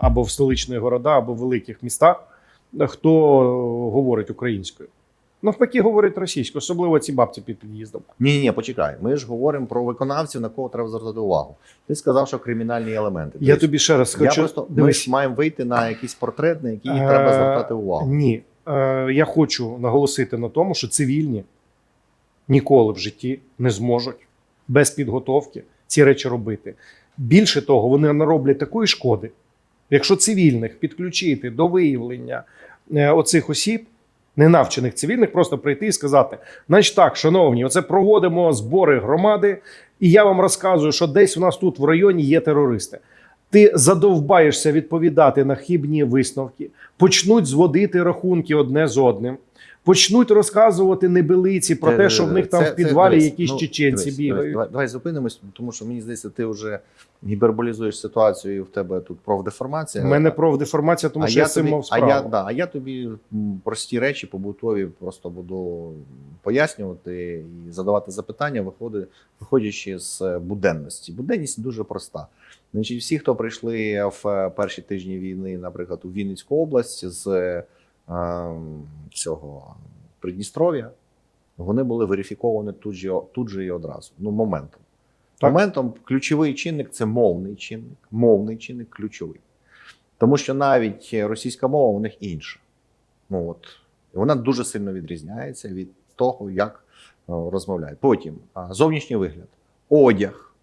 або в столичні города, або в великих містах, хто говорить українською. Навпаки, говорить російською, особливо ці бабці під під'їздом. Ні, ні, почекай. Ми ж говоримо про виконавців, на кого треба звертати увагу. Ти сказав, що кримінальні елементи. Я тобі ще раз я хочу. просто ми ж маємо вийти на якийсь портрет, на який Е, треба звертати увагу. Ні. Е, Я хочу наголосити на тому, що цивільні ніколи в житті не зможуть без підготовки ці речі робити. Більше того, вони нароблять такої шкоди, якщо цивільних підключити до виявлення е, оцих осіб, ненавчених цивільних, просто прийти і сказати: значить так, шановні, оце проводимо збори громади, і я вам розказую, що десь у нас тут в районі є терористи. Ти задовбаєшся відповідати на хибні висновки, почнуть зводити рахунки одне з одним, почнуть розказувати небелиці про те, що в них там Це- в підвалі це, якісь ну, чеченці бігають. Давай, давай зупинимось, тому що мені здається, ти вже гіперболізуєш ситуацію, і в тебе тут профдеформація. У мене профдеформація, тому а що я цим мав а я, да, а я тобі прості речі побутові просто буду пояснювати і задавати запитання, виходячи з е, буденності. Буденність дуже проста. Значить, всі, хто прийшли в е, перші тижні війни, наприклад, у Вінницьку область з е, цього Придністров'я, вони були верифіковані тут же, тут же і одразу. Ну, моментом. Так. Моментом ключовий чинник це мовний чинник. Мовний чинник ключовий. Тому що навіть російська мова у них інша. Ну, от, і вона дуже сильно відрізняється від того, як е, розмовляють. Потім зовнішній вигляд, одяг,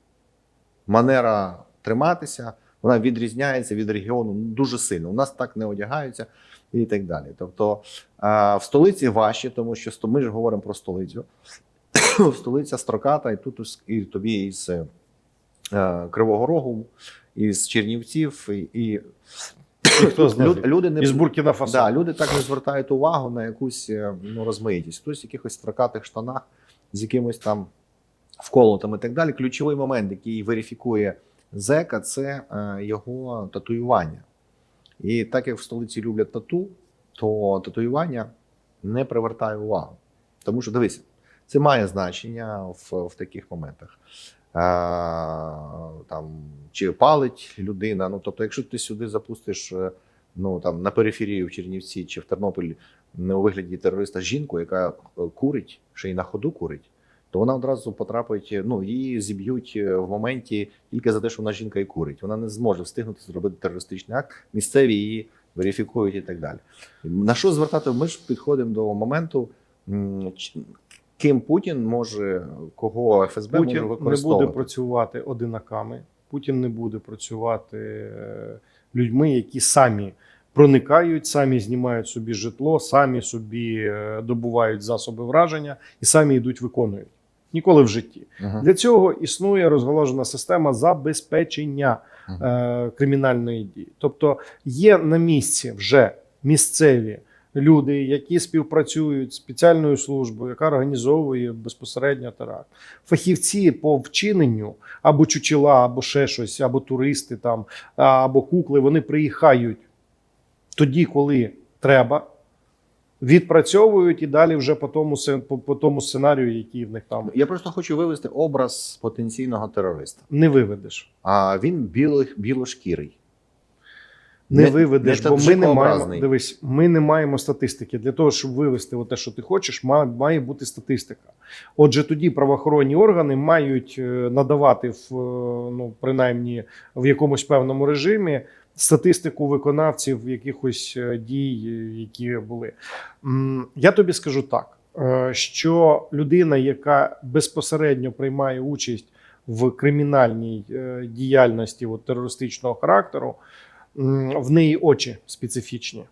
манера триматися, вона відрізняється від регіону дуже сильно. У нас так не одягаються і так далі. Тобто в столиці важче, тому що ми ж говоримо про столицю. Столиця строката, і тут і тобі із е, Кривого Рогу, із Чернівців, і, і хто знає? люд, люди не Із Буркіна Фасо. Да, люди так не звертають увагу на якусь е, ну, розмаїтість. Хтось в якихось строкатих штанах з якимось там вколотом і так далі. Ключовий момент, який верифікує зека, це е, його татуювання. І так як в столиці люблять тату, то татуювання не привертає увагу. Тому що дивися, це має значення в, в таких моментах. А, там, чи палить людина. Ну, тобто, якщо ти сюди запустиш е, ну, там, на периферію в Чернівці чи в Тернополі не у вигляді терориста жінку, яка е, курить, ще й на ходу курить, то вона одразу потрапить, ну, її зіб'ють е, в моменті тільки за те, що вона жінка і курить. Вона не зможе встигнути зробити терористичний акт, місцеві її верифікують і так далі. На що звертати? Ми ж підходимо до моменту, ким Путін може, кого ФСБ Путін може не буде працювати одинаками. Путін не буде працювати е, людьми, які самі проникають, самі знімають собі житло, самі собі е, добувають засоби враження і самі йдуть виконують. Ніколи в житті. Мгм. Для цього існує розголожена система забезпечення Мгм. е, кримінальної дії. Тобто є на місці вже місцеві люди, які співпрацюють з спеціальною службою, яка організовує безпосередньо теракт. Фахівці по вчиненню або чучела, або ще щось, або туристи там, або кукли, вони приїхають тоді, коли треба. Відпрацьовують і далі вже по тому, по, по тому сценарію, який в них там Я просто хочу вивести образ потенційного терориста. не виведеш. А він біло, білошкірий. Не, Не- виведеш, не бо ми не маємо. Дивись, ми не маємо статистики. Для того, щоб вивести те, що ти хочеш, має, має бути статистика. Отже, тоді правоохоронні органи мають е, надавати в е, ну, принаймні в якомусь певному режимі статистику виконавців якихось е, дій, е, які були. Я тобі скажу так, е, що людина, яка безпосередньо приймає участь в кримінальній діяльності от, терористичного характеру, в неї очі специфічні.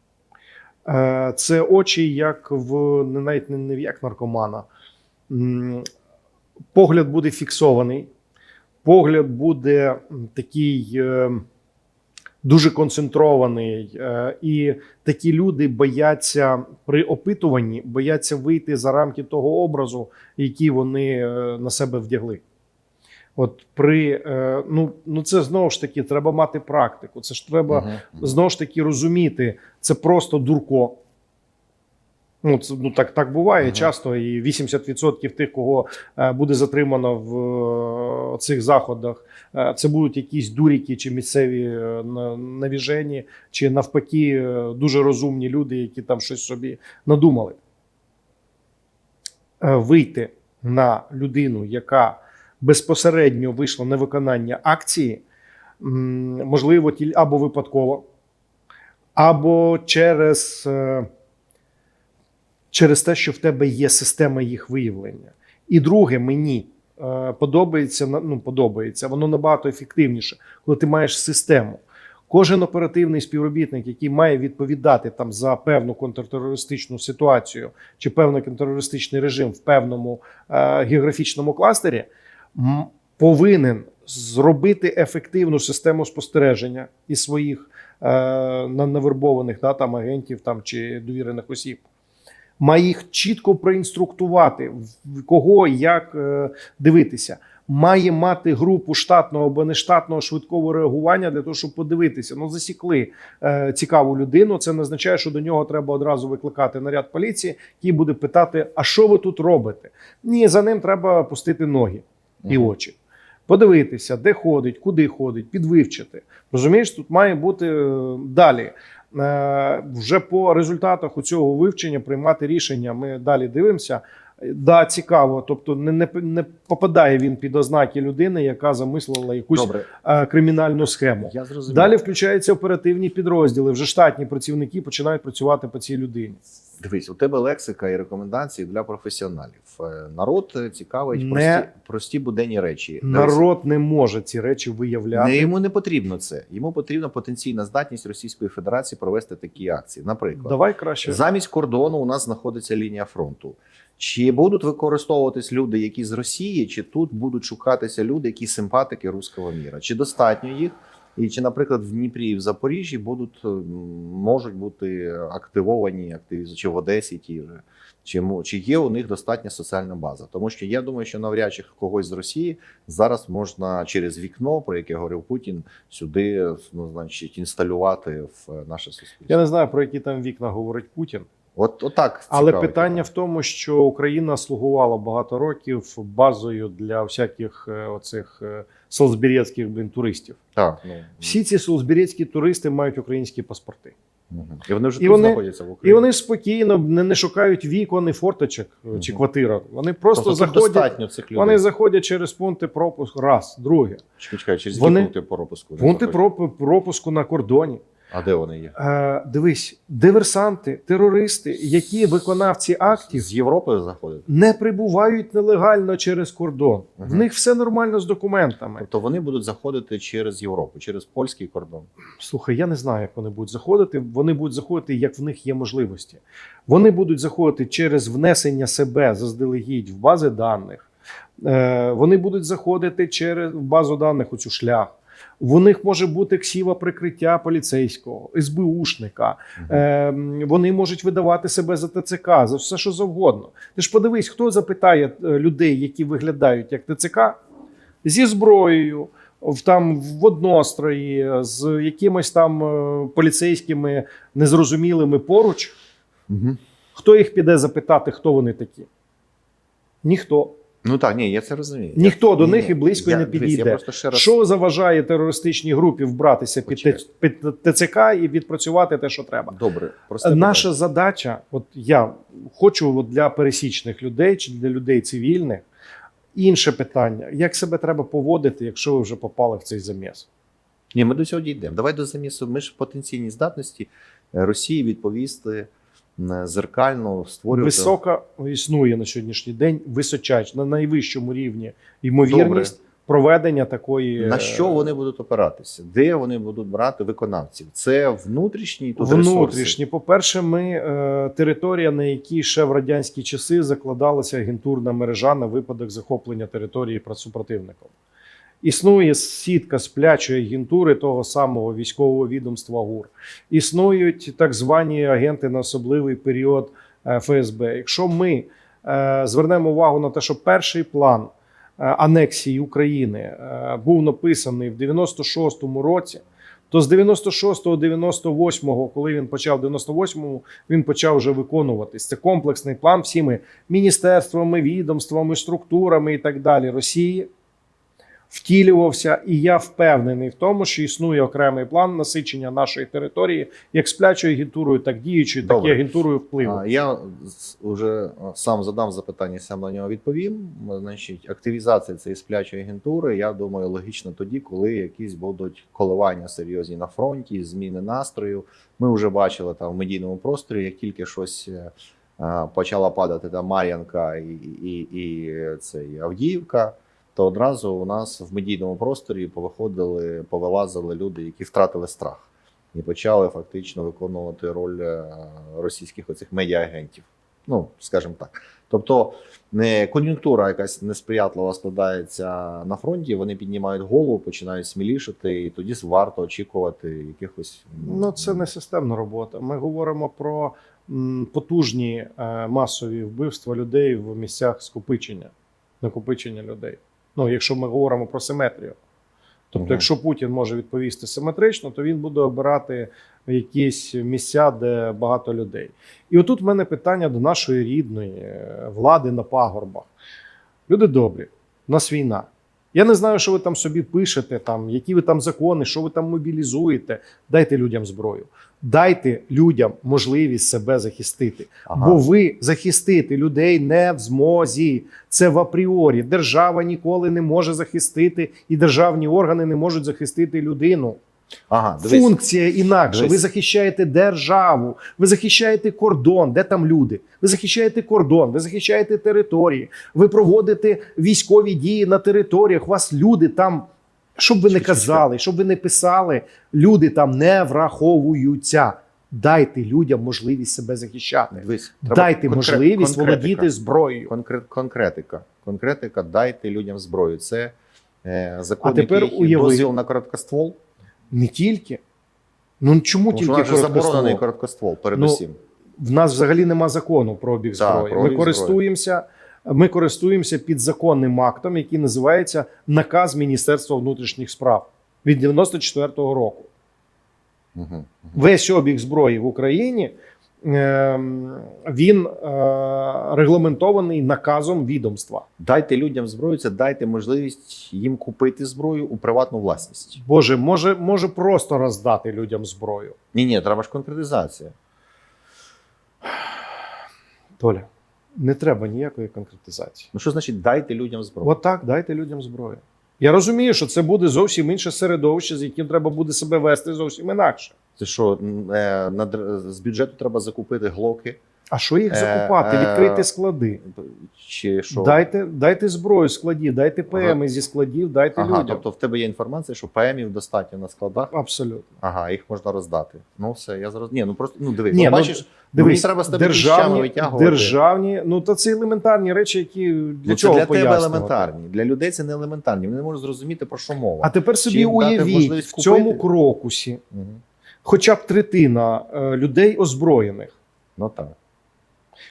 Це очі, як в навіть не- як наркомана. Погляд буде фіксований, погляд буде такий дуже концентрований. е, І такі люди бояться при опитуванні, бояться вийти за рамки того образу, який вони е, на себе вдягли. От при е, ну, ну це знову ж таки треба мати практику. Це ж треба знову ж таки розуміти, це просто дурко. Ну, це, ну так, так буває Ага. часто, і 80% тих, кого е, буде затримано в е, цих заходах, е, це будуть якісь дуріки чи місцеві е, навіжені, чи навпаки, е, дуже розумні люди, які там щось собі надумали. Е, Вийти на людину, яка безпосередньо вийшла на виконання акції, м, можливо, або випадково, або через. Через те, що в тебе є система їх виявлення. І друге, мені е, подобається ну, подобається, воно набагато ефективніше, коли ти маєш систему. Кожен оперативний співробітник, який має відповідати там за певну контртерористичну ситуацію чи певний контртерористичний режим в певному е, географічному кластері, повинен зробити ефективну систему спостереження із своїх е, навербованих да, там, агентів там, чи довірених осіб має їх чітко проінструктувати, в кого як е, дивитися. Має мати групу штатного або нештатного швидкого реагування для того, щоб подивитися. Ну, засікли е, цікаву людину. Це не означає, що до нього треба одразу викликати наряд поліції, який буде питати: а що ви тут робите? Ні, за ним треба пустити ноги і очі. Подивитися, де ходить, куди ходить, підвивчити. Розумієш, тут має бути е, далі. Е, Вже по результатах у цього вивчення приймати рішення. Ми далі дивимося. Да, цікаво. Тобто, не, не, не попадає він під ознаки людини, яка замислила якусь Добре, е, кримінальну схему. я зрозумів. Далі включаються оперативні підрозділи. Вже штатні працівники починають працювати по цій людині. Дивись, у тебе лексика і рекомендації для професіоналів. Е, Народ е, цікавить Не- прості, прості буденні речі. Дивись, Народ не може ці речі виявляти. Не, йому не потрібно це. Йому потрібна потенційна здатність Російської Федерації провести такі акції. Наприклад, Давай краще. замість кордону у нас знаходиться лінія фронту. Чи будуть використовуватись люди, які з Росії, чи тут будуть шукатися люди, які симпатики руського міра? Чи достатньо їх? І чи, наприклад, в Дніпрі і в Запоріжжі будуть е, можуть бути активовані активізації, чи в Одесі ті же, чи, чи є у них достатня соціальна база? Тому що я думаю, що навряд чи когось з Росії зараз можна через вікно, про яке говорив Путін, сюди ну, значить, інсталювати в е, наше суспільство. Я не знаю про які там вікна говорить Путін. От, отак Але цікавить. питання в тому, що Україна слугувала багато років базою для всяких е, оцих солсбірецьких блін, туристів. Так, ну, Всі ці солзбірецькі туристи мають українські паспорти. Угу. І вони вже І тут вони- знаходяться в І Україні. вони спокійно не, не шукають вікон і форточок угу. чи квартира. Вони просто Тобто заходять. цих людей. Вони заходять через пункти пропуску. Раз, друге. Чекай, через Вони- пункти пропуску? Пункти пропуску на кордоні. А де вони є? Е, дивись, диверсанти, терористи, які виконавці актів З Європи заходять? не прибувають нелегально через кордон. В них все нормально з документами. Тобто вони будуть заходити через Європу, через польський кордон. Слухай, я не знаю, як вони будуть заходити. Вони будуть заходити, як в них є можливості. Вони будуть заходити через внесення себе заздалегідь в бази даних. Е, Вони будуть заходити через базу даних у цю шлях. У них може бути ксіва прикриття поліцейського, СБУшника. Е, вони можуть видавати себе за ТЦК, за все, що завгодно. Ти ж подивись, хто запитає е, людей, які виглядають як ТЦК, зі зброєю, в там в однострої, з якимось там е, поліцейськими незрозумілими поруч. Мгм. Хто їх піде запитати, хто вони такі? Ніхто. Ну так, ні, я це розумію. Ніхто Я- до ні, них ні, і близько я, не підійде. Я просто ще раз... Що заважає терористичній групі вбратися під, Почекай. Під ТЦК і відпрацювати те, що треба? Добре, просто Наша задача, от я хочу от для пересічних людей чи для людей цивільних, інше питання: як себе треба поводити, якщо ви вже попали в цей заміс? Ні, ми до цього дійдемо. Давай до замісу. Ми ж в потенційній здатності е, Росії відповісти зеркально створювати. Висока існує на сьогоднішній день височач на найвищому рівні ймовірність проведення такої На е, що вони будуть опиратися? Де вони будуть брати виконавців? Це внутрішні тут ресурси? внутрішні. По-перше, ми е, територія, на якій ще в радянські часи закладалася агентурна мережа на випадок захоплення території супротивником. Існує сітка сплячої агентури того самого військового відомства ГУР. Існують так звані агенти на особливий період е, ФСБ. Якщо ми е, звернемо увагу на те, що перший план е, анексії України був написаний в 96-му році, То з 96-го, 98-го, коли він почав, 98-му, він почав вже виконуватись. Це комплексний план всіми міністерствами, відомствами, структурами і так далі Росії втілювався, і я впевнений в тому, що існує окремий план насичення нашої території як сплячою агентурою, так діючою, так і агентурою впливу. Я вже сам задам запитання, сам на нього відповім. Значить, активізація цієї сплячої агентури, я думаю, логічно тоді, коли якісь будуть коливання серйозні на фронті, зміни настрою. Ми вже бачили там в медійному просторі, як тільки щось е, почала падати там Мар'янка і, і, і цей Авдіївка. То одразу у нас в медійному просторі повиходили, повилазили люди, які втратили страх і почали фактично виконувати роль е, російських оцих медіагентів. Ну, скажімо так. Тобто, не кон'юнктура якась несприятлива складається на фронті, вони піднімають голову, починають смілішати, і тоді варто очікувати якихось Ну, це не системна робота. Ми говоримо про потужні е, масові вбивства людей в місцях скопичення, накопичення людей. Ну, якщо ми говоримо про симетрію. Тобто, якщо Путін може відповісти симетрично, то він буде обирати якісь місця, де багато людей. І отут в мене питання до нашої рідної е, влади на пагорбах. Люди добрі, у нас війна. Я не знаю, що ви там собі пишете, там, які ви там закони, що ви там мобілізуєте. Дайте людям зброю. Дайте людям можливість себе захистити. Ага. Бо ви захистити людей не в змозі. Це в апріорі. Держава ніколи не може захистити, і державні органи не можуть захистити людину. Ага, дивись. Функція інакша. Дивись. Ви захищаєте державу, ви захищаєте кордон. Де там люди? Ви захищаєте кордон, ви захищаєте території, ви проводите військові дії на територіях. У вас люди там, щоб ви не казали, щоб ви не писали, люди там не враховуються. Дайте людям можливість себе захищати. Дивись, Дайте можливість конкретика. володіти зброєю. Конкрет, конкретика. Конкретика, дайте людям зброю. Це е, закон, А тепер який уяви- дозвіл на короткоствол. Не тільки. Ну чому Тому тільки у заборонений короткоствол? передусім. передусім. В нас взагалі нема закону про обіг Так, зброї. про ми обіг користуємося. Ми користуємося підзаконним актом, який називається наказ Міністерства внутрішніх справ від 94-го року. Угу. Весь обіг зброї в Україні він е, регламентований наказом відомства. Дайте людям зброю, це дайте можливість їм купити зброю у приватну власність. Боже, може, може просто роздати людям зброю. Ні, ні, треба ж конкретизація. Толя, не треба ніякої конкретизації. Ну що значить дайте людям зброю? От так, дайте людям зброю. Я розумію, що це буде зовсім інше середовище, з яким треба буде себе вести зовсім інакше. Це що е, з бюджету треба закупити глоки? А що їх Е, закупати? е, Відкрити склади. Чи що? Дайте, дайте зброю з складів, дайте ПМи зі складів, дайте Ага, людям. тобто в тебе є інформація, що ПМів достатньо на складах. Абсолютно. Ага, їх можна роздати. Ну все, я зрозумів. Ні, ну просто ну дивись, Ні, ну, ну, бачиш, Дивись, треба з тебе державні, витягувати. державні, ну то це елементарні речі, які для ну, це чого для тебе елементарні. Для людей це не елементарні. Вони не можуть зрозуміти про що мова. А тепер собі їм уявіть, в цьому крокусі Мгм. хоча б третина е, людей озброєних. Ну так.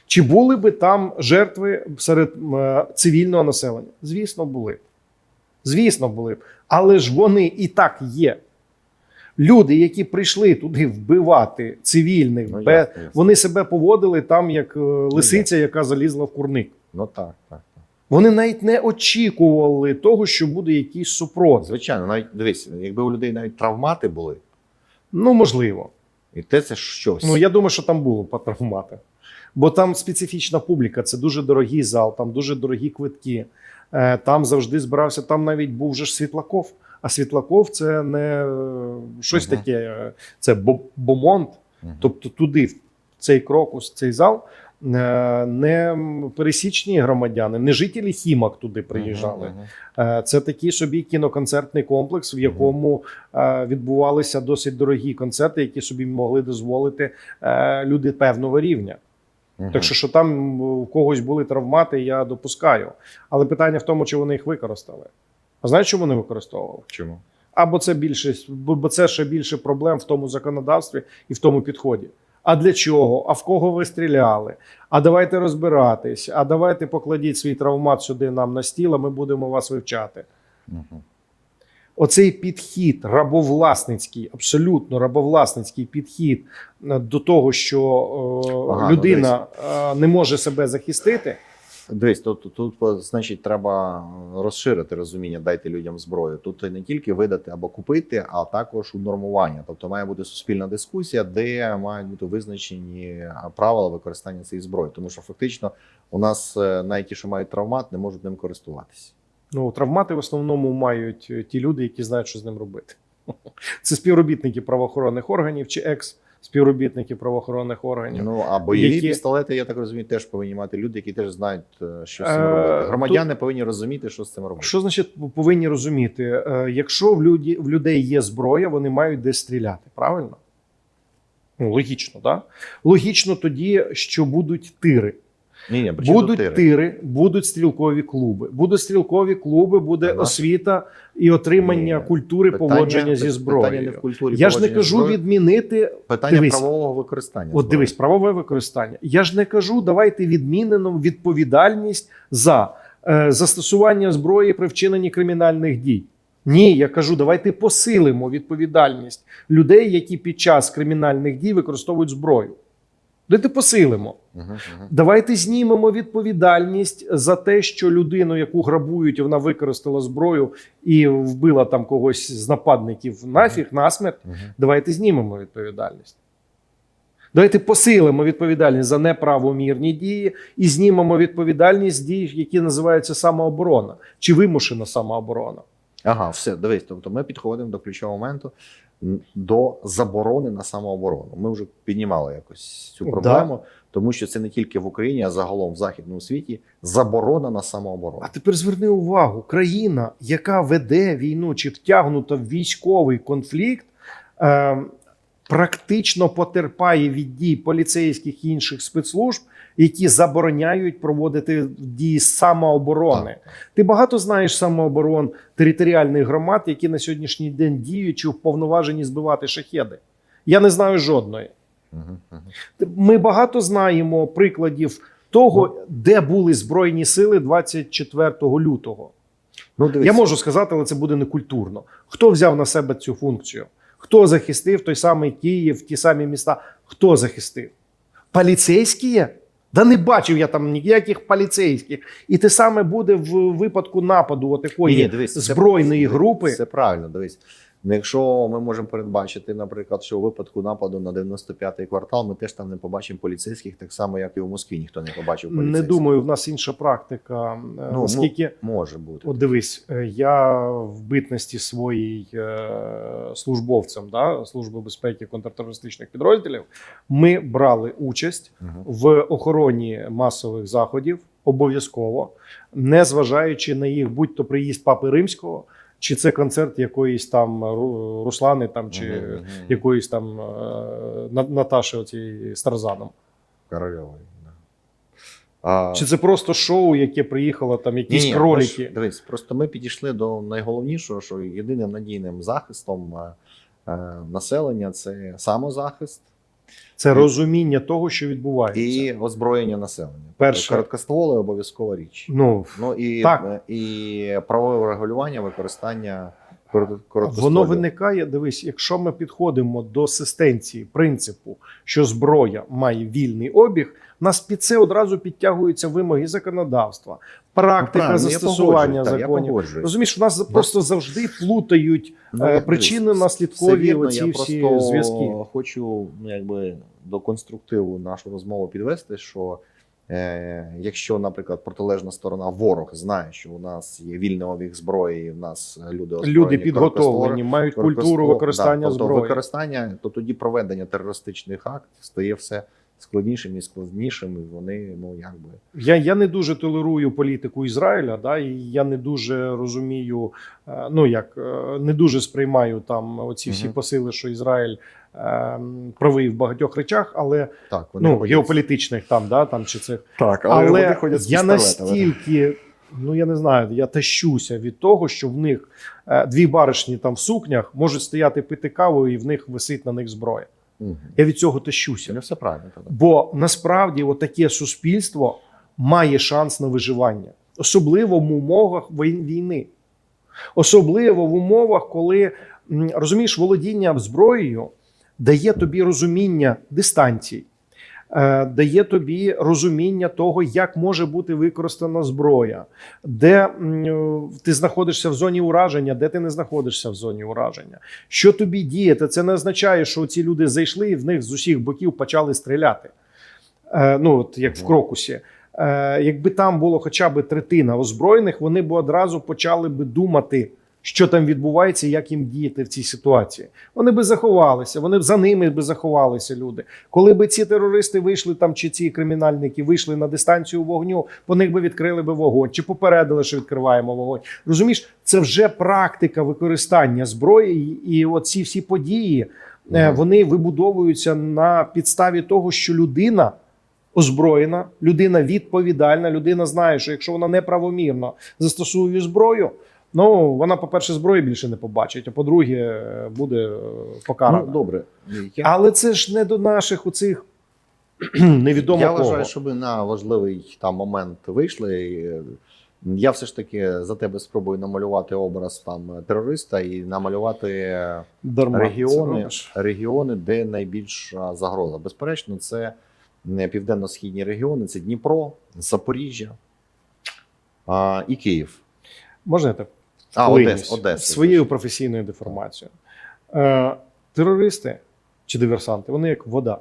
Чи були би там жертви серед е, цивільного населення? Звісно, були б. Звісно, були б. Але ж вони і так є. Люди, які прийшли туди вбивати цивільних, Ну, бе- ясно, ясно. вони себе поводили там як е, лисиця, яка залізла в курник. Ну так, так. так. Вони навіть не очікували того, що буде якийсь супротив. Звичайно, навіть дивись, якби у людей навіть травмати були, Ну, можливо. і те це щось. Ну, я думаю, що там було по травмати. Бо там специфічна публіка, це дуже дорогий зал, там дуже дорогі квитки. Е, Там завжди збирався, там навіть був же ж Світлаков. А Світлаков це не е, щось Мгм. таке, е, це бо- бомонд. Мгм. Тобто туди, в цей крокус, цей зал, не пересічні громадяни, не жителі Хімок туди приїжджали. Це такий собі кіноконцертний комплекс, в якому відбувалися досить дорогі концерти, які собі могли дозволити люди певного рівня. Мгм. Так що, що там у когось були травмати, я допускаю. Але питання в тому, чи вони їх використали. А знаєш, чому не використовували? Чому? Або це більше, бо це ще більше проблем в тому законодавстві і в тому підході. А для чого? А в кого ви стріляли? А давайте розбиратись. А давайте покладіть свій травмат сюди нам на стіл, а ми будемо вас вивчати. Мгм. Оцей підхід рабовласницький, абсолютно рабовласницький підхід е, до того, що е, Ага, ну, людина е, не може себе захистити. Дивись, тут, тут, значить, треба розширити розуміння, дайте людям зброю. Тут не тільки видати або купити, а також унормування. Тобто має бути суспільна дискусія, де мають бути визначені правила використання цієї зброї. Тому що фактично у нас е, навіть ті, що мають травмат, не можуть ним користуватися. Ну, травмати в основному мають е, ті люди, які знають, що з ним робити. Це співробітники правоохоронних органів чи екс співробітники правоохоронних органів. Ну а бойові Які- пістолети, я так розумію, теж повинні мати люди, які теж знають, е, що з цим Е, робити. Громадяни повинні розуміти, що з цим робити. Що значить повинні розуміти? Якщо в люди, в людей є зброя, вони мають десь стріляти. Правильно? Ну, логічно, так? Логічно тоді, що будуть тири. Ні, ні, Будуть тут тири? будуть стрілкові клуби. Будуть стрілкові клуби, буде Ага. освіта і отримання Ні. культури поводження зі Питання не зброєю. в культурі Я ж не кажу зброї. відмінити питання дивись. правового використання. От зброї. дивись, правове використання. Я ж не кажу, давайте відмінимо відповідальність за е, застосування зброї при вчиненні кримінальних дій. Ні, я кажу, давайте посилимо відповідальність людей, які під час кримінальних дій використовують зброю. Давайте посилимо. Давайте знімемо відповідальність за те, що людину, яку грабують, вона використала зброю і вбила там когось з нападників нафіг, насмерть. Мгм. Давайте знімемо відповідальність. Давайте посилимо відповідальність за неправомірні дії і знімемо відповідальність дій, які називаються самооборона чи вимушена самооборона. Ага, все, дивись. Тобто ми підходимо до ключового моменту до заборони на самооборону. Ми вже піднімали якось цю Да. проблему, тому що це не тільки в Україні, а загалом в західному світі заборона на самооборону. А тепер зверни увагу: країна, яка веде війну чи втягнута в військовий конфлікт, е, практично потерпає від дій поліцейських і інших спецслужб, які забороняють проводити дії самооборони. Так. Ти багато знаєш самооборон територіальних громад, які на сьогоднішній день діють чи вповноважені збивати шахеди. Я не знаю жодної. Ми багато знаємо прикладів того, де були збройні сили 24 лютого. Ну, Я можу сказати, але це буде некультурно. Хто взяв на себе цю функцію? Хто захистив той самий Київ, ті самі міста? Хто захистив? Поліцейські? Да не бачив я там ніяких поліцейських. І те саме буде в випадку нападу отакої збройної це- збройної групи. Це правильно, дивись. Ну, якщо ми можемо передбачити, наприклад, що у випадку нападу на 95-й квартал ми теж там не побачимо поліцейських, так само, як і у Москві ніхто не побачив Не думаю, в нас інша практика. Ну, Ну, оскільки Може бути. От дивись, е, я в битності своїй е, службовцем да, Служби безпеки контртерористичних підрозділів, ми брали участь Мгм. в охороні масових заходів обов'язково, не зважаючи на їх будь-то приїзд Папи Римського, чи це концерт якоїсь там Руслани там, чи Мгм, мгм. якоїсь там е, На- Наташі оцієї з Тарзаном. Корольової. А, Чи це просто шоу, яке приїхало там якісь Ні-ні, кролики? ми ж- Дивись, просто ми підійшли до найголовнішого, що єдиним надійним захистом е, е, населення це самозахист Це розуміння того, що відбувається. і озброєння населення. Перше. Тобто Короткостволи обов'язкова річ. Ну, Ну і, Так. е, і правове регулювання використання. Воно виникає. Дивись, якщо ми підходимо до систенції принципу, що зброя має вільний обіг, нас під це одразу підтягуються вимоги законодавства, Ну, практика я застосування я законів. погоджуюсь. Розумієш, в нас просто завжди плутають Ну, е, дивись, причинно-наслідкові все оці всі зв'язки. Хочу ну, якби до конструктиву нашу розмову підвести, що якщо, наприклад, протилежна сторона ворог знає, що у нас є вільний обіг зброї, і в нас люди озброєні, Люди підготовлені, мають культуру використання да, тобто зброї. використання, то тоді проведення терористичних актів стає все складнішим і складнішим, і вони ну якби Я, я не дуже толерую політику Ізраїля, да, і я не дуже розумію, е, ну як е, не дуже сприймаю там оці всі Мгм. посили, що Ізраїль е, правий в багатьох речах, але так вони ну ходять- геополітичних там, да, там чи цих. Так, Але, я настільки, ну я не знаю, я тащуся від того, що в них е, дві баришні там в сукнях можуть стояти пити каву, і в них висить на них зброя. Угу. Я від цього тащуся. Не все правильно. тоді. Бо насправді таке суспільство має шанс на виживання, особливо в умовах війни. Особливо в умовах, коли розумієш, володіння зброєю дає тобі розуміння дистанцій, дає тобі розуміння того, як може бути використана зброя, де е, ти знаходишся в зоні ураження, де ти не знаходишся в зоні ураження. Що тобі діяти? Це не означає, що ці люди зайшли і в них з усіх боків почали стріляти. Е, ну, от як в крокусі. Е, якби там було хоча б третина озброєних, вони б одразу почали би думати, що там відбувається, як їм діяти в цій ситуації. Вони би заховалися, вони б за ними би заховалися люди. Коли б ці терористи вийшли там, чи ці кримінальники вийшли на дистанцію вогню, по них би відкрили би вогонь, чи попередили, що відкриваємо вогонь. Розумієш, це вже практика використання зброї, і, і оці всі події е, вони вибудовуються на підставі того, що людина озброєна, людина відповідальна, людина знає, що якщо вона неправомірно застосує зброю, ну вона, по-перше, зброї більше не побачить, а по-друге, буде е, покарана. Ну, добре. Я, Але це ж не до наших оцих невідомо я кого. вважаю, щоб на важливий там момент вийшли. Е, Я все ж таки за тебе спробую намалювати образ там терориста і намалювати е, Дарма регіони, регіони, де найбільша загроза. Безперечно, це південно-східні регіони, це Дніпро, Запоріжжя а, і Київ. Можна я так А, Одес, Одеса. своєю професійною деформацією. Е, терористи чи диверсанти, вони як вода.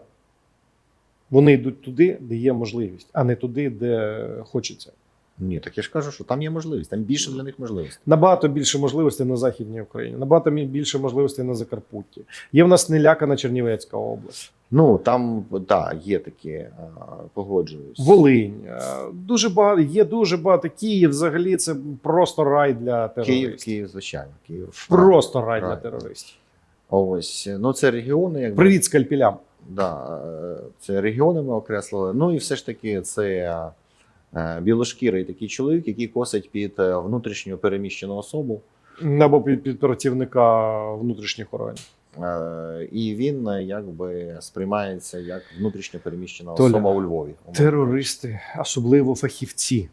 Вони йдуть туди, де є можливість, а не туди, де хочеться. Ні, так я ж кажу, що там є можливість, там більше для них можливостей. Набагато більше можливостей на Західній Україні, набагато більше можливостей на Закарпутті. Є в нас нелякана Чернівецька область, Ну там так, є такі, а, погоджуюсь. Волинь. е, Дуже багато є дуже багато. Київ взагалі це просто рай для терористів. Київ, Київ, звичайно, Київ. Просто рай для терористів. Ось, ну це регіони, якби Привіт скальпелям. Да, е, це регіони ми окреслили. Ну і все ж таки, це е, білошкірий такий чоловік, який косить під е, внутрішньо переміщену особу. Або під, під працівника внутрішніх органів. Е, І він е, якби сприймається як внутрішньо переміщена Толя, особа у Львові. Терористи, особливо фахівці.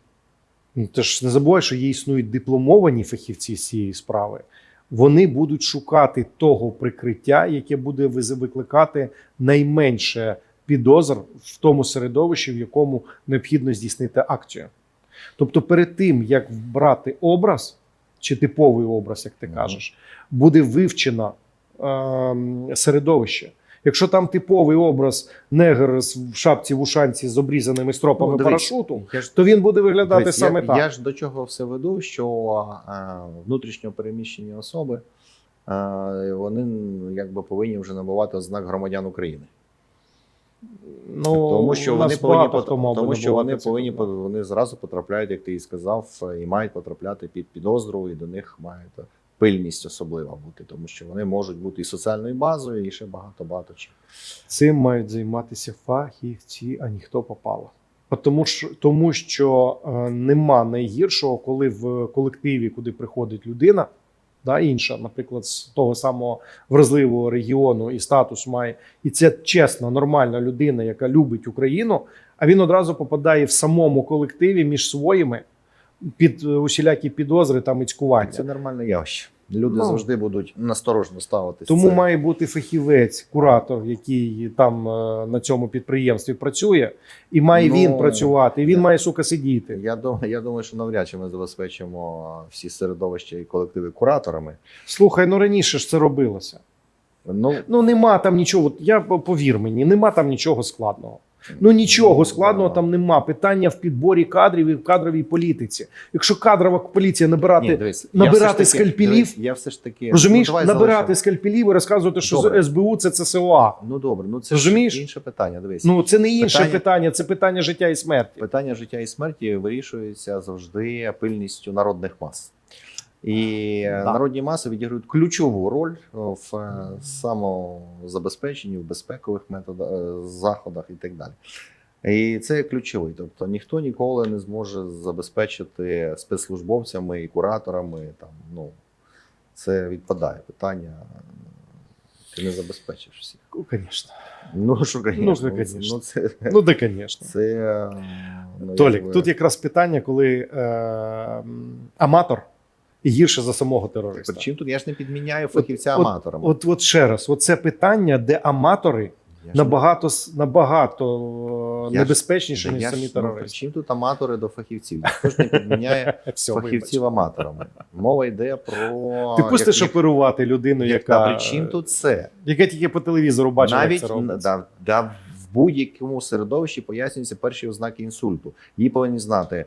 Ну, ти ж не забувай, що є існують дипломовані фахівці з цієї справи. Вони будуть шукати того прикриття, яке буде викликати найменше підозр в тому середовищі, в якому необхідно здійснити акцію. Тобто, перед тим як брати образ чи типовий образ, як ти кажеш, буде вивчено ем, середовище. Якщо там типовий образ негр в шапці в ушанці з обрізаними стропами Ну, дивись, парашуту, ж то він буде виглядати Дивись, саме я, так. Я ж до чого все веду, що е, внутрішньо переміщені особи е, вони якби повинні вже набувати ознак громадян України. Ну, тому що вони повинні тому, що вони повинні по- вони зразу потрапляють, як ти і сказав, і мають потрапляти під підозру, і до них має пильність особлива бути, тому що вони можуть бути і соціальною базою, і ще багато багато чим. Цим мають займатися фахівці, а ніхто попало. Тому що, тому що е, нема найгіршого, коли в колективі, куди приходить людина, да, інша, наприклад, з того самого вразливого регіону і статус має, і це чесна, нормальна людина, яка любить Україну, а він одразу попадає в самому колективі між своїми під е, усілякі підозри та мицькування. Це нормальне явище. Люди Ну. завжди будуть насторожно ставитися. Тому має бути фахівець, куратор, який там е, на цьому підприємстві працює, і має Ну, він працювати, і він я- має сука сидіти. Я думаю, я думаю, що навряд чи ми забезпечимо всі середовища і колективи кураторами. Слухай, ну раніше ж це робилося. Ну Ну нема там нічого. от Я повір мені, нема там нічого складного. Ну нічого складного там нема. Питання в підборі кадрів і в кадровій політиці. Якщо кадрова поліція набирати, Ні, дивись, набирати я скальпелів? дивись, я все ж таки розумієш, ну, набирати залишимо. скальпелів і розказувати, що Добре. СБУ це ЦСОА. Ну добре, ну це Розумієш? інше питання. Дивись, Ну це не інше Питання- питання, це питання життя і смерті. питання життя і смерті вирішується завжди пильністю народних мас. І е, Да. народні маси відіграють ключову роль в е, самозабезпеченні, в безпекових методах, е, заходах і так далі. І це ключовий. Тобто ніхто ніколи не зможе забезпечити спецслужбовцями і кураторами. Там, ну, це відпадає питання. Ти не забезпечиш всіх. Ну, звісно. Ну, що, конечно, Ну, ну, ну, це, Ну, да, звісно. це е, ну, Толік, якби- тут якраз питання, коли е, аматор гірше за самого терориста. Причому тут я ж не підміняю фахівця от- аматорами. От, от ще раз, оце питання, де аматори Я набагато набагато Я небезпечніше, не- ніж я самі ж, ну, терористи. Причому тут аматори до фахівців? Хто ж не підміняє фахівців аматорами? Мова йде про Ти пустиш як- оперувати людину, як- яка, при чим тут це? яка тільки по телевізору бачила, Навіть як це робиться. да, да, в будь-якому середовищі пояснюються перші ознаки інсульту. Її повинні знати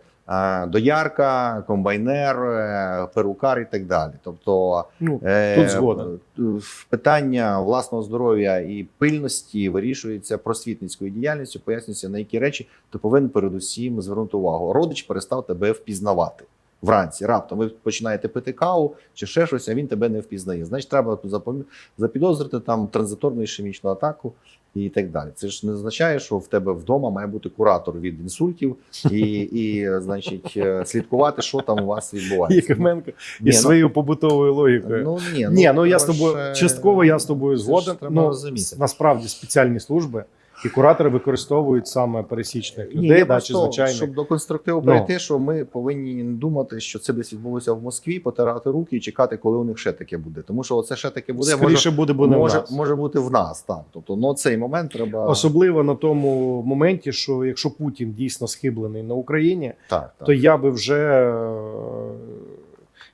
доярка, комбайнер, е, перукар і так далі. Тобто Ну, е, Тут згоден. е, питання власного здоров'я і пильності вирішується просвітницькою діяльністю, пояснюється, на які речі ти повинен передусім звернути увагу. Родич перестав тебе впізнавати. Вранці раптом ви починаєте пити каву чи ще щось, а він тебе не впізнає. Значить, треба запідозрити там транзиторну ішемічну атаку і так далі. Це ж не означає, що в тебе вдома має бути куратор від інсультів і, і значить, е, слідкувати, що там у вас відбувається. Якименко Ні, із своєю побутовою логікою. ну, ні, Ні, ну я з тобою частково я з тобою згоден. треба Ну розуміти. насправді спеціальні служби і куратори використовують саме пересічних Ні, я да, чи звичайних. щоб до конструктиву Ну. прийти, що ми повинні не думати, що це десь відбулося в Москві, потирати руки і чекати, коли у них ще таке буде. Тому що оце ще таке буде, Скоріше може, буде, бо не в може, нас. може бути в нас. Так. Тобто, ну цей момент треба Особливо на тому моменті, що якщо Путін дійсно схиблений на Україні, так, так. то я би вже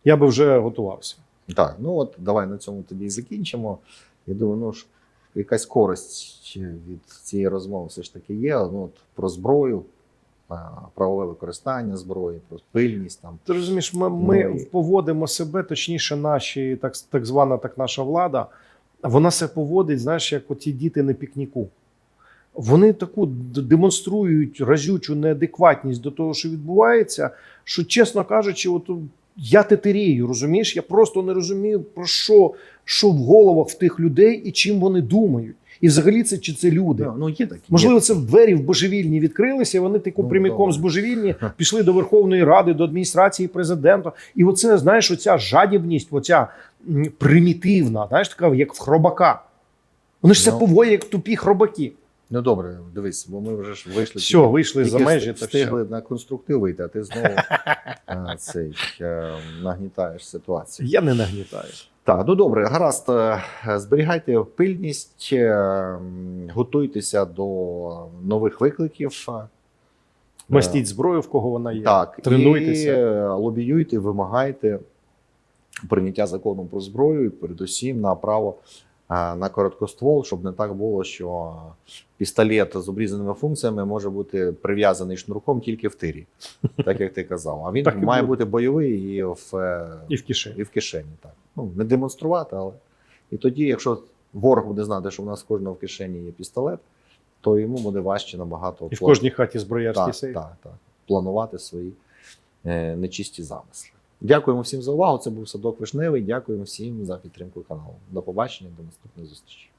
я би вже готувався. Так, ну от давай на цьому тоді і закінчимо. Я думаю, ну ж якась користь від цієї розмови все ж таки є. Ну, от, про зброю, правове використання зброї, про пильність там. Ти розумієш, ми, ми Ну, і- поводимо себе, точніше, наші так, так звана так наша влада, вона себе поводить, знаєш, як оці діти на пікніку. Вони таку демонструють разючу неадекватність до того, що відбувається, що, чесно кажучи, от я тетерію, розумієш? Я просто не розумію, про що, що в головах в тих людей і чим вони думають. І взагалі це чи це люди. Ну, ну є такі. Можливо, є. це в двері в божевільні відкрилися. і Вони таку Ну, прямиком з божевільні пішли до Верховної Ради, до адміністрації президента. І оце, знаєш, оця жадібність, оця примітивна, знаєш, така як в хробака. Вони ж це Ну. поводять як тупі хробаки. Ну добре, дивись, бо ми вже ж вийшли. Все, вийшли за межі. Та встигли все. на конструктив вийти, а ти знову а, цей, е, нагнітаєш ситуацію. Я не нагнітаю. Так, ну добре, гаразд. е, Зберігайте пильність, е, готуйтеся до нових викликів. Мастіть зброю, в кого вона є. Так, Тренуйтеся. і лобіюйте, вимагайте прийняття закону про зброю, і передусім на право на короткоствол, щоб не так було, що пістолет з обрізаними функціями може бути прив'язаний шнурком тільки в тирі, так як ти казав. А він Так має буде. бути бойовий і в, е, І в кишені. і в кишені. Так. Ну, не демонструвати, але. І тоді, якщо ворог буде знати, що в нас в кожного в кишені є пістолет, то йому буде важче набагато І в кожній хаті зброярський так, сейф. так, так, планувати свої е, нечисті замисли. Дякуємо всім за увагу. Це був Садок Вишневий. Дякуємо всім за підтримку каналу. До побачення, до наступної зустрічі.